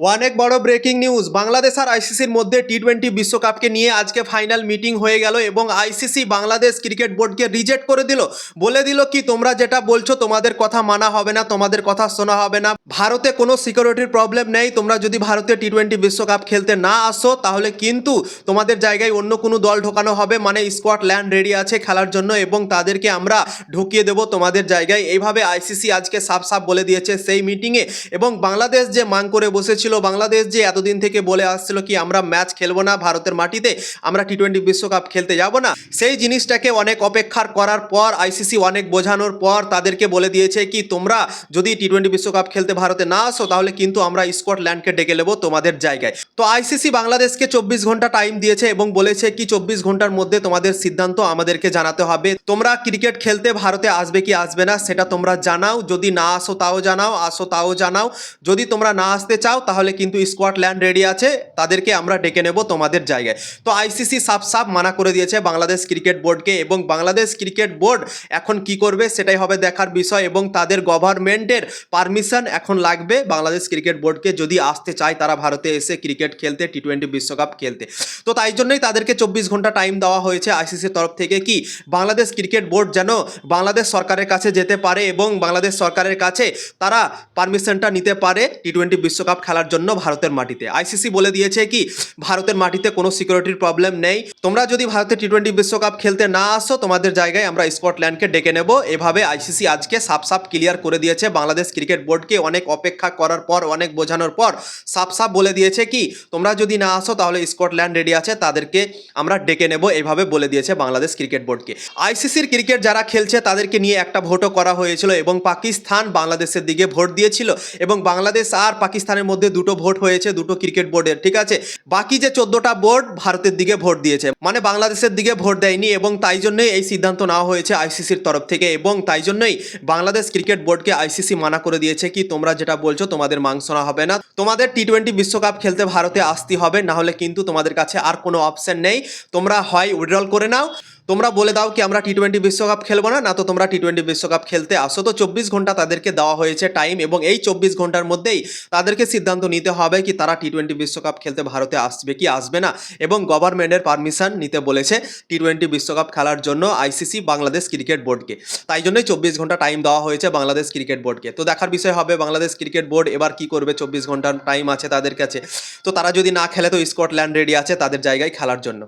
অনেক বড় breaking news Bangladesh আর আইসিসির মধ্যে টি টোয়েন্টি বিশ্বকাপকে নিয়ে আজকে ফাইনাল মিটিং হয়ে গেল এবং আইসিসি বাংলাদেশ ক্রিকেট বোর্ডকে রিজেক্ট করে দিল। বলে দিল কি, তোমরা যেটা বলছো তোমাদের কথা মানা হবে না, তোমাদের কথা শোনা হবে না। ভারতে কোনো সিকিউরিটির প্রবলেম নেই। তোমরা যদি ভারতে টি টোয়েন্টি বিশ্বকাপ খেলতে না আসো, তাহলে কিন্তু তোমাদের জায়গায় অন্য কোনো দল ঢোকানো হবে। মানে স্কোয়াড ল্যান্ড রেডি আছে খেলার জন্য এবং তাদেরকে আমরা ঢুকিয়ে দেবো তোমাদের জায়গায়। এইভাবে আইসিসি আজকে সাফ সাফ বলে দিয়েছে সেই মিটিংয়ে এবং বাংলাদেশ যে মান করে বসেছিল, বাংলাদেশ যে এতদিন থেকে বলে আসছিল কি, আমরা ম্যাচ খেলব না ভারতের মাটিতে, আমরা টি টোয়েন্টি বিশ্বকাপ খেলতে যাব না। সেই জিনিসটাকে অনেক অপেক্ষার করার পর আইসিসি অনেক বোঝানোর পর তাদেরকে বলে দিয়েছে কি, তোমরা যদি টি টোয়েন্টি বিশ্বকাপ খেলতে ভারতে না আসো, তাহলে কিন্তু আমরা স্কটল্যান্ডকে ডেকে নেব তোমাদের জায়গায়। তো আইসিসি বাংলাদেশকে চব্বিশ ঘণ্টা টাইম দিয়েছে এবং বলেছে কি চব্বিশ ঘণ্টার মধ্যে তোমাদের সিদ্ধান্ত আমাদেরকে জানাতে হবে। তোমরা ক্রিকেট খেলতে ভারতে আসবে কি আসবে না সেটা তোমরা জানাও। যদি না আসো তাও জানাও, আসো তাও জানাও। যদি তোমরা না আসতে চাও, তাহলে কিন্তু স্কটল্যান্ড রেডি আছে। তাদেরকে আমরা ডেকে নেব তোমাদের জায়গায়। তো আইসিসি সাফ সাফ মানা করে দিয়েছে বাংলাদেশ ক্রিকেট বোর্ডকে এবং বাংলাদেশ ক্রিকেট বোর্ড এখন কি করবে সেটাই হবে দেখার বিষয় এবং তাদের গভর্নমেন্টের পারমিশন এখন লাগবে বাংলাদেশ ক্রিকেট বোর্ডকে যদি আসতে চায় তারা ভারতে এসে ক্রিকেট খেলতে টি টোয়েন্টি বিশ্বকাপ খেলতে। তো তাই জন্যই তাদেরকে চব্বিশ ঘণ্টা টাইম দেওয়া হয়েছে আইসিসির তরফ থেকে কি বাংলাদেশ ক্রিকেট বোর্ড যেন বাংলাদেশ সরকারের কাছে যেতে পারে এবং বাংলাদেশ সরকারের কাছে তারা পারমিশনটা নিতে পারে টি টোয়েন্টি বিশ্বকাপ খেলার জন্য ভারতের মাটিতে। আইসিসি বলে দিয়েছে কি ভারতের মাটিতে কোনো সিকিউরিটির প্রবলেম নেই। তোমরা যদি ভারতে টি টোয়েন্টি বিশ্বকাপ খেলতে না আসো, তোমাদের জায়গায় আমরা স্কটল্যান্ডকে ডেকে নেব। এভাবে আইসিসি আজকে সাফ সাফ ক্লিয়ার করে দিয়েছে বাংলাদেশ ক্রিকেট বোর্ডকে অনেক অপেক্ষা করার পর, অনেক বোঝানোর পর, সাফ সাফ বলে দিয়েছে কি, তোমরা যদি না আসো তাহলে স্কটল্যান্ড রেডি আছে, তাদেরকে আমরা ডেকে নেব, এইভাবে বলে দিয়েছে বাংলাদেশ ক্রিকেট বোর্ডকে। আইসিসির ক্রিকেট যারা খেলছে, তাদেরকে নিয়ে একটা ভোটও করা হয়েছিল এবং পাকিস্তান বাংলাদেশের দিকে ভোট দিয়েছিল এবং বাংলাদেশ আর পাকিস্তানের মধ্যে দুটো ভোট হয়েছে, দুটো ক্রিকেট বোর্ডের, ঠিক আছে? বাকি যে চোদ্দটা বোর্ড, ভারতের দিকে ভোট দিয়েছে। মানে বাংলাদেশের দিকে ভোট দেয়নি এবং তাই জন্যই এই সিদ্ধান্ত নেওয়া হয়েছে আইসিসির তরফ থেকে এবং তাই জন্যই বাংলাদেশ ক্রিকেট বোর্ডকে আইসিসি মানা করে দিয়েছে কি, তোমরা যেটা বলছো, তোমাদের মাংস না হবে না। তোমাদের টি টোয়েন্টি বিশ্বকাপ খেলতে ভারতে আসতে হবে, না হলে কিন্তু তোমাদের কাছে আর কোনো অপশন নেই। তোমরা হয় উইড্রল করে নাও। তোমরা বলে দাও কি আমরা টি টোয়েন্টি বিশ্বকাপ খেলব না? না তো তোমরা টি টোয়েন্টি বিশ্বকাপ খেলতে আসো। তো চব্বিশ ঘণ্টা তাদেরকে দেওয়া হয়েছে টাইম এবং এই চব্বিশ ঘণ্টার মধ্যেই তাদেরকে সিদ্ধান্ত নিতে হবে কি তারা টি টোয়েন্টি বিশ্বকাপ খেলতে ভারতে আসবে কি আসবে না? এবং গভর্নমেন্টের পারমিশন নিতে বলেছে টি টোয়েন্টি বিশ্বকাপ খেলার জন্য আইসিসি বাংলাদেশ ক্রিকেট বোর্ডকে। তাই জন্যই চব্বিশ ঘণ্টা টাইম দেওয়া হয়েছে বাংলাদেশ ক্রিকেট বোর্ডকে। তো দেখার বিষয় হবে বাংলাদেশ ক্রিকেট বোর্ড এবার কি করবে? চব্বিশ ঘণ্টার টাইম আছে তাদের কাছে। তো তারা যদি না খেলে তো স্কটল্যান্ড রেডি আছে তাদের জায়গায় খেলার জন্য।